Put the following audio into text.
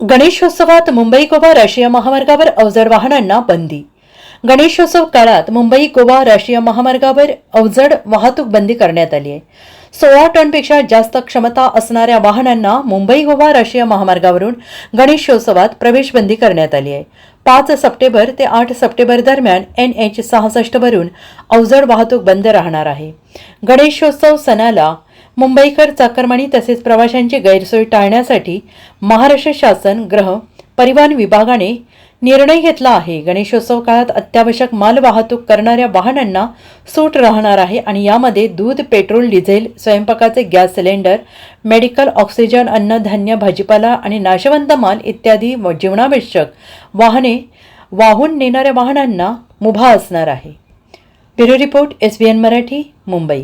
गणेशोत्सवात मुंबई गोवा राष्ट्रीय महामार्गावर अवजड वाहनांना बंदी. गणेशोत्सव काळात मुंबई गोवा राष्ट्रीय महामार्गावर अवजड वाहतूक बंदी करण्यात आली आहे. सोळा टनपेक्षा जास्त क्षमता असणाऱ्या वाहनांना मुंबई गोवा राष्ट्रीय महामार्गावरून गणेशोत्सवात प्रवेश बंदी करण्यात आली आहे. पाच सप्टेंबर ते आठ सप्टेंबर दरम्यान एन एच सहासष्टवरून अवजड वाहतूक बंद राहणार आहे. गणेशोत्सव सणाला मुंबईकर चाकरमानी तसेच प्रवाशांची गैरसोय टाळण्यासाठी महाराष्ट्र शासन ग्रह परिवहन विभागाने निर्णय घेतला आहे. गणेशोत्सव काळात अत्यावश्यक माल वाहतूक करणाऱ्या वाहनांना सूट राहणार आहे आणि यामध्ये दूध पेट्रोल डिझेल स्वयंपाकाचे गॅस सिलेंडर मेडिकल ऑक्सिजन अन्नधान्य भाजीपाला आणि नाशवंत माल इत्यादी व जीवनावश्यक वाहने वाहून नेणाऱ्या वाहनांना मुभा असणार आहे. Bureau report S B N Marathi Mumbai.